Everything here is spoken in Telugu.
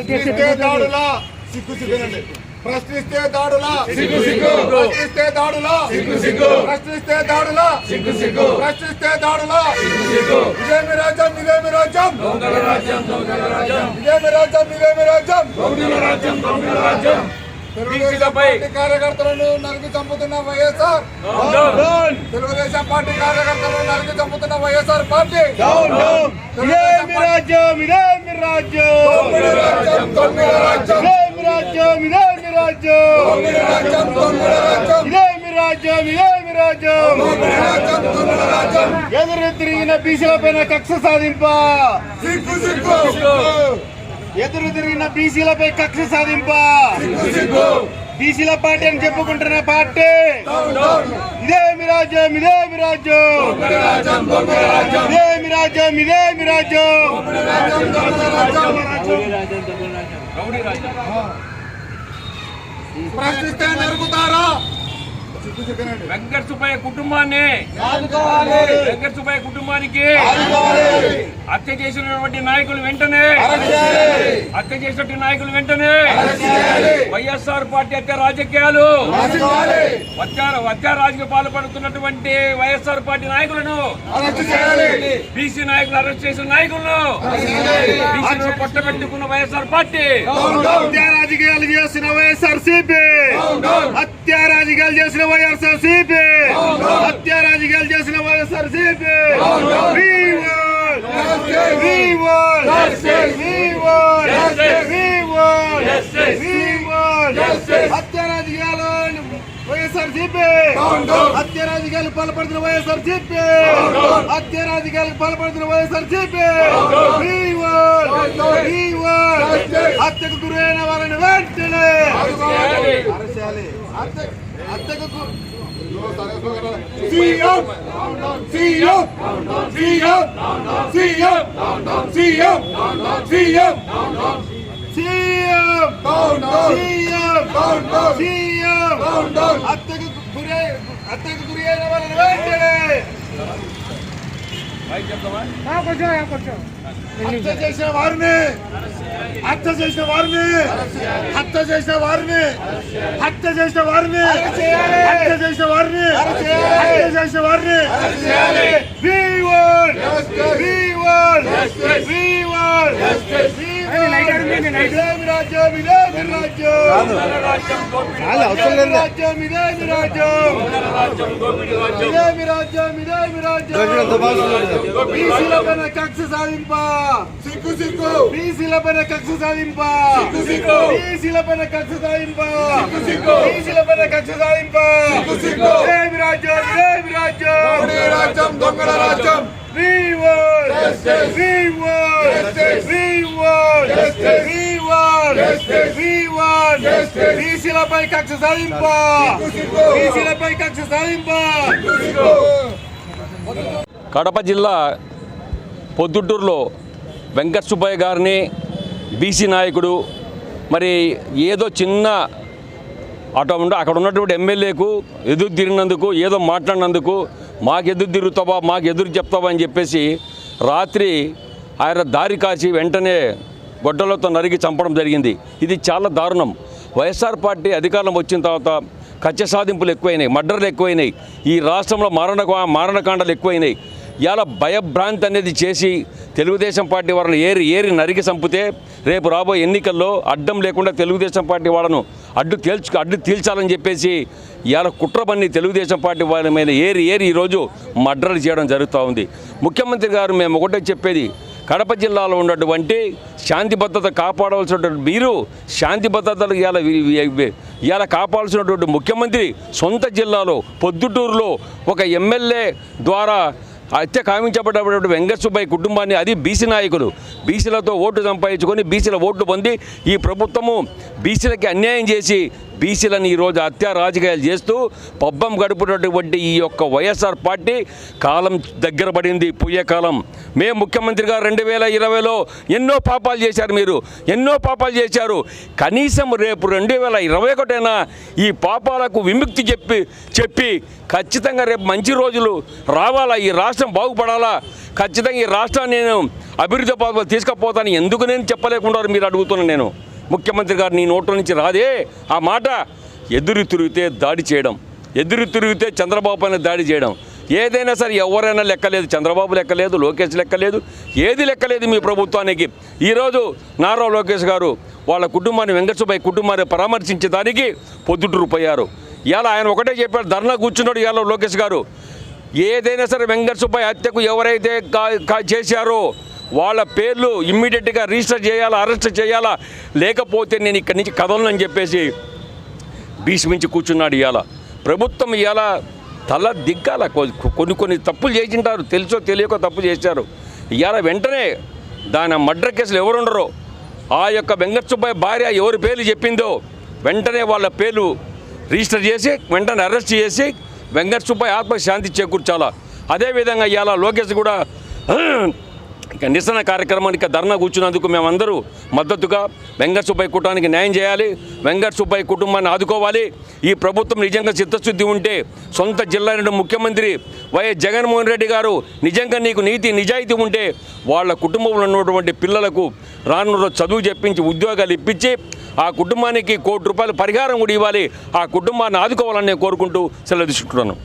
ప్రశ్నిస్తే దాడులా. సిగ్గు సిగ్గునండి ప్రశ్నిస్తే దాడులా. సిగ్గు సిగ్గు. ప్రశ్నిస్తే దాడులా. సిగ్గు సిగ్గు. ప్రశ్నిస్తే దాడులా. సిగ్గు సిగ్గు. ప్రశ్నిస్తే దాడులా. సిగ్గు సిగ్గు. ఇదేమి రాజ్యం ఇదేమి రాజ్యం. దొంగల రాజ్యం దొంగల రాజ్యం. ఇదేమి రాజ్యం ఇదేమి రాజ్యం. దొంగల రాజ్యం దొంగల రాజ్యం. తెలుగుదేశం పార్టీ కార్యకర్తలను నరికి చంపుతున్న వైఎస్ఆర్ తెలుగుదేశం పార్టీ కార్యకర్తలను నరికి చంపుతున్న వైఎస్ఆర్ పార్టీ. రాజ్యం ఇదేమి రాజ్యం దొంగల రాజ్యం దొంగల రాజ్యం ఇదేమి రాజ్యం ఇదేమి రాజ్యం దొంగల రాజ్యం దొంగల రాజ్యం ఇదేమి రాజ్యం ఇదేమి రాజ్యం దొంగల రాజ్యం దొంగల రాజ్యం ఎదురు తిరిగిన బీసీల పైన కక్ష సాధింప సిగ్గు సిగ్గు ఎదురు తిరిగిన బీసీలపై కక్ష సాధింప. బీసీల పార్టీ అని చెప్పుకుంటున్న పార్టీ. ఇదేమి రాజ్యం ఇదేమి రాజ్యం. రాజ్యం దొంగల రాజ్యం ఇదేమి రాజ్యం ఇదేమి రాజ్యం. ప్రశ్నిస్తే నరుకుతారా? వెంకట సుబ్బయ్య కుటుంబాన్ని వెంకట సుబ్బయ్య కుటుంబానికి హత్య చేసినటువంటి నాయకులు వెంటనే హత్య చేసినటువంటి నాయకులు వెంటనే వైఎస్ఆర్ పార్టీ హత్య రాజకీయాలు హత్య హత్య రాజకీయ పాల్పడుతున్నటువంటి వైఎస్ఆర్ పార్టీ నాయకులను అరెస్ట్ చేయాలి. బీసీ నాయకులు అరెస్ట్ చేసిన నాయకులను బీసీలను పొట్టబెట్టుకున్న వైఎస్ఆర్ పార్టీ హత్య రాజకీయాలు చేసిన వైఎస్ఆర్ సిపి. హత్య రాజకీయాలు చేసిన వైఎస్ఆర్ సిపి హత్య రాజకీయాలు చేసిన వైఎస్ఆర్ సిపి హత్య రాజకీయాలు వైఎస్ఆర్ సిపి హత్య రాజకీయాలు పాల్పడుతున్న వైఎస్ఆర్ సిపి హత్య రాజకీయాలకు పాల్పడుతున్న వైఎస్ఆర్ సిపి హత్యకు గురైన వాళ్ళని వెంటనే அரசாலே அத்தகு CM. CM. CM. CM. CM హత్య చేసిన వారిని. హత్య చేసిన వారిని. హత్య చేసిన వారిని. హత్య చేసిన వారిని. హత్య చేసిన వారిని. హత్య చేసిన వారిని. రాజ్యం ఇదేమి రాజ్యం. రాజ్యం ఇదేమి రాజ్యం. పైన కక్ష సాధింప. సిగ్గు సిగ్గు బీసీల పైన కక్ష సాధింప. సిగ్గు బీసీల పైన కక్ష సాధింప. సిగ్గు బీసీల పైన కక్ష సాధింప. సిగ్గు ఇదేమి రాజ్యం ఇదేమి రాజ్యం దొంగల రాజ్యం దొంగల రాజ్యం. We! Justice! We! Justice! We! Justice! We want! బీసీలపై కక్ష సాధింప బీసీలపై కక్ష సాధింప కడప జిల్లా పొద్దుటూరులో వెంకట సుబ్బయ్య గారిని బీసీ నాయకుడు మరి ఏదో చిన్న అటు ఉండ అక్కడ ఉన్నటువంటి ఎమ్మెల్యేకు ఎదురు తిరిగినందుకు ఏదో మాట్లాడినందుకు మాకు ఎదురు తిరుగుతావా మాకు ఎదురు చెప్తావా అని చెప్పేసి రాత్రి ఆయన దారి కాచి వెంటనే గొడ్డలతో నరికి చంపడం జరిగింది. ఇది చాలా దారుణం. వైఎస్ఆర్ పార్టీ అధికారం వచ్చిన తర్వాత కచ్చ సాధింపులు ఎక్కువైనాయి మర్డర్లు ఎక్కువైనాయి. ఈ రాష్ట్రంలో మరణ మారణకాండలు ఎక్కువైనాయి. ఇలా భయభ్రాంతి అనేది చేసి తెలుగుదేశం పార్టీ వాళ్ళని ఏరి ఏరి నరికి చంపితే రేపు రాబోయే ఎన్నికల్లో అడ్డం లేకుండా తెలుగుదేశం పార్టీ వాళ్ళను అడ్డు తేల్చు అడ్డు తీల్చాలని చెప్పేసి ఇవాళ కుట్రబన్ని తెలుగుదేశం పార్టీ వాళ్ళ మీద ఏరి ఏరి ఈరోజు మడ్రలు చేయడం జరుగుతూ ఉంది. ముఖ్యమంత్రి గారు మేము ఒకటే చెప్పేది కడప జిల్లాలో ఉన్నటువంటి శాంతి భద్రత కాపాడవలసినటువంటి మీరు శాంతి భద్రతలు ఇవాళ ఇవాళ కాపాడాల్సినటువంటి ముఖ్యమంత్రి సొంత జిల్లాలో పొద్దుటూరులో ఒక ఎమ్మెల్యే ద్వారా హత్య కామించబడినటువంటి వెంకటసుబ్బయ్య కుటుంబాన్ని అది బీసీ నాయకులు. బీసీలతో ఓటు సంపాదించుకొని బీసీల ఓట్లు పొంది ఈ ప్రభుత్వము బీసీలకి అన్యాయం చేసి బీసీలను ఈరోజు హత్య రాజకీయాలు చేస్తూ పబ్బం గడుపునటువంటి ఈ యొక్క వైఎస్ఆర్ పార్టీ కాలం దగ్గర పడింది పుయ్యకాలం మేము ముఖ్యమంత్రి గారు రెండు వేల ఇరవైలో ఎన్నో పాపాలు చేశారు మీరు ఎన్నో పాపాలు చేశారు. కనీసం రేపు రెండు వేల ఇరవై ఒకటైనా ఈ పాపాలకు విముక్తి చెప్పి చెప్పి ఖచ్చితంగా రేపు మంచి రోజులు రావాలా? ఈ రాష్ట్రం బాగుపడాలా? ఖచ్చితంగా ఈ రాష్ట్రాన్ని నేను అభివృద్ధి పాపలు తీసుకుపోతాను. ఎందుకు నేను చెప్పలేకుండా మీరు అడుగుతున్నాను నేను? ముఖ్యమంత్రి గారు నీ నోట్ల నుంచి రాదే. ఆ మాట ఎదురు తిరిగితే దాడి చేయడం ఎదురు తిరిగితే చంద్రబాబు పైన దాడి చేయడం. ఏదైనా సరే ఎవరైనా లెక్కలేదు చంద్రబాబు లెక్కలేదు లోకేష్ లెక్కలేదు ఏది లెక్కలేదు మీ ప్రభుత్వానికి. ఈరోజు నారా లోకేష్ గారు వాళ్ళ కుటుంబాన్ని వెంకటసుబాయి కుటుంబాన్ని పరామర్శించడానికి పొద్దుటూరు పోయారు ఇలా ఆయన ఒకటే చెప్పాడు ధర్నా కూర్చున్నాడు ఇవాళ లోకేష్ గారు. ఏదైనా సరే వెంకటసుబాయి హత్యకు ఎవరైతే కా- కా- చేశారో వాళ్ళ పేర్లు ఇమ్మీడియట్గా రిజిస్టర్ చేయాలా అరెస్ట్ చేయాలా? లేకపోతే నేను ఇక్కడి నుంచి కదలను చెప్పేసి భీష్మించి కూర్చున్నాడు ఇవాళ ప్రభుత్వం ఇవాళ తల దిగ్గాల. కొ- కొన్ని కొన్ని తప్పులు చేసింటారు. తెలుసో తెలియకో తప్పు చేశారు. ఇవాళ వెంటనే దాని మర్డర్ కేసులు ఎవరుండరో? ఆ యొక్క వెంకట భార్య ఎవరి పేర్లు చెప్పిందో వెంటనే వాళ్ళ పేర్లు రిజిస్టర్ చేసి వెంటనే అరెస్ట్ చేసి వెంకట ఆత్మశాంతి చేకూర్చాలా. అదేవిధంగా ఇవాళ లోకేష్ కూడా నిరసన కార్యక్రమానికి ధర్నా కూర్చున్నందుకు మేమందరూ మద్దతుగా వెంకట సుబ్బయ్య కుటుంబానికి న్యాయం చేయాలి. వెంకట సుబ్బయ్య కుటుంబాన్ని ఆదుకోవాలి. ఈ ప్రభుత్వం నిజంగా చిత్తశుద్ధి ఉంటే సొంత జిల్లా నుండి ముఖ్యమంత్రి వైఎస్ జగన్మోహన్ రెడ్డి గారు నిజంగా నీకు నీతి నిజాయితీ ఉంటే వాళ్ళ కుటుంబంలో ఉన్నటువంటి పిల్లలకు రానున్న చదువు చెప్పించి ఉద్యోగాలు ఇప్పించి ఆ కుటుంబానికి కోటి రూపాయల పరిహారం కూడా ఇవ్వాలి. ఆ కుటుంబాన్ని ఆదుకోవాలని నేను కోరుకుంటూ సెలవు తీసుకుంటున్నాను.